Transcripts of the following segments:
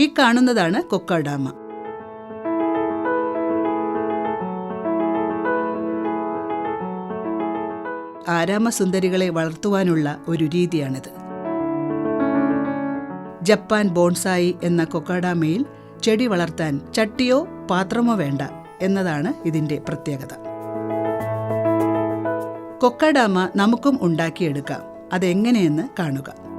ഈ കാണുന്നതാണ് കൊക്കാഡാമ ആരാമസുന്ദരികളെ വളർത്തുവാനുള്ള ഒരു രീതിയാണിത്. ജപ്പാൻ ബോൺസായി എന്ന കൊക്കാഡാമയിൽ ചെടി വളർത്താൻ ചട്ടിയോ പാത്രമോ വേണ്ട എന്നതാണ് ഇതിന്റെ പ്രത്യേകത. കൊക്കാഡാമ നമുക്കും ഉണ്ടാക്കിയെടുക്കാം. അതെങ്ങനെയെന്ന് കാണുക.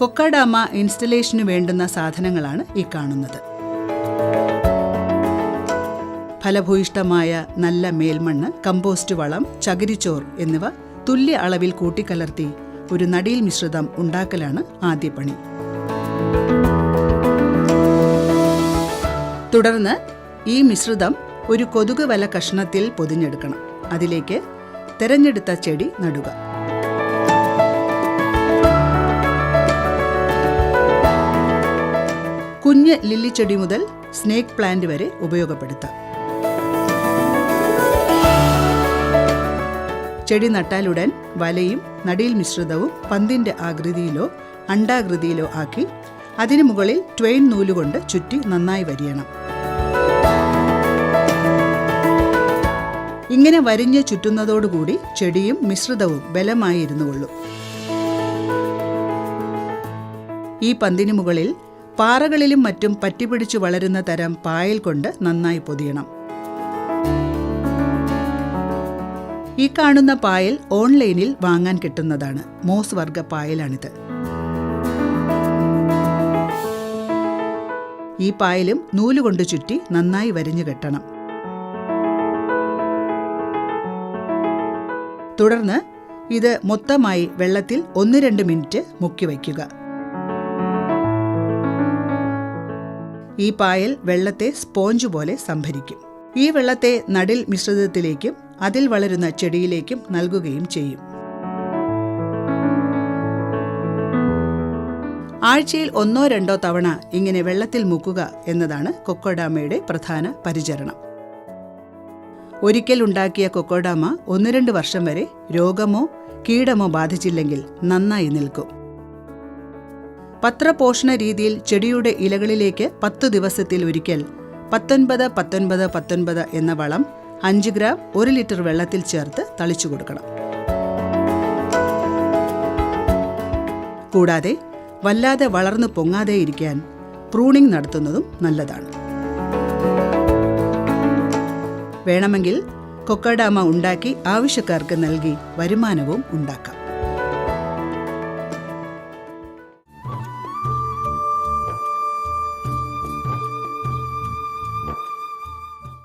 കൊക്കാഡാമ ഇൻസ്റ്റലേഷന് വേണ്ടുന്ന സാധനങ്ങളാണ് ഈ കാണുന്നത്. ഫലഭൂയിഷ്ടമായ നല്ല മേൽമണ്ണ് കമ്പോസ്റ്റ് വളം ചകിരിച്ചോർ എന്നിവ തുല്യ അളവിൽ കൂട്ടിക്കലർത്തി ഒരു നടിയിൽ മിശ്രിതം ഉണ്ടാക്കലാണ് ആദ്യ പണി. തുടർന്ന് ഈ മിശ്രിതം ഒരു കൊതുക് വല കഷ്ണത്തിൽ പൊതിഞ്ഞെടുക്കണം. അതിലേക്ക് തെരഞ്ഞെടുത്ത ചെടി നടുക. കുഞ്ഞ് ലില്ലി ചെടി മുതൽ സ്നേക്ക് പ്ലാന്റ് വരെ ഉപയോഗപ്പെടുത്താം. ചെടി നട്ടാലുടൻ വലയും നടീൽ മിശ്രിതവും പന്തിന്റെ ആകൃതിയിലോ അണ്ടാകൃതിയിലോ ആക്കി അതിനു മുകളിൽ ട്വെയിൻ നൂലുകൊണ്ട് ചുറ്റി നന്നായി വരിയണം. ഇങ്ങനെ വരിഞ്ഞ് ചുറ്റുന്നതോടുകൂടി ചെടിയും മിശ്രിതവും ബലമായി ഇരുന്നുകൊള്ളും ഈ പന്തിനു മുകളിൽ പാറകളിലും മറ്റും പറ്റിപ്പിടിച്ചു വളരുന്ന തരം പായൽ കൊണ്ട് നന്നായി പൊതിയണം. ഈ കാണുന്ന പായൽ ഓൺലൈനിൽ വാങ്ങാൻ കിട്ടുന്നതാണ്. മോസ് വർഗ പായലാണിത്. ഈ പായലും നൂലുകൊണ്ട് ചുറ്റി നന്നായി വരിഞ്ഞു കെട്ടണം. തുടർന്ന് ഇത് മൊത്തമായി വെള്ളത്തിൽ ഒന്ന് രണ്ട് മിനിറ്റ് മുക്കി വയ്ക്കുക. ഈ പായൽ വെള്ളത്തെ സ്പോഞ്ച് പോലെ സംഭരിക്കും. ഈ വെള്ളത്തെ നടിൽ മിശ്രിതത്തിലേക്കും അതിൽ വളരുന്ന ചെടിയിലേക്കും നൽകുകയും ചെയ്യും. ആഴ്ചയിൽ ഒന്നോ രണ്ടോ തവണ ഇങ്ങനെ വെള്ളത്തിൽ മുക്കുക എന്നതാണ് കൊക്കോഡാമയുടെ പ്രധാന പരിചരണം. ഒരിക്കൽ ഉണ്ടാക്കിയ കൊക്കോഡാമ ഒന്ന് രണ്ട് വർഷം വരെ രോഗമോ കീടമോ ബാധിച്ചില്ലെങ്കിൽ നന്നായി നിൽക്കും. പത്രപോഷണ രീതിയിൽ ചെടിയുടെ ഇലകളിലേക്ക് പത്തു ദിവസത്തിൽ ഒരിക്കൽ പത്തൊൻപത് പത്തൊൻപത് പത്തൊൻപത് എന്ന വളം അഞ്ച് ഗ്രാം ഒരു ലിറ്റർ വെള്ളത്തിൽ ചേർത്ത് തളിച്ചു കൊടുക്കണം. കൂടാതെ വല്ലാതെ വളർന്നു പൊങ്ങാതെ ഇരിക്കാൻ പ്രൂണിംഗ് നടത്തുന്നതും നല്ലതാണ്. വേണമെങ്കിൽ കൊക്കഡാമ ഉണ്ടാക്കി ആവശ്യക്കാർക്ക് നൽകി വരുമാനവും ഉണ്ടാക്കാം.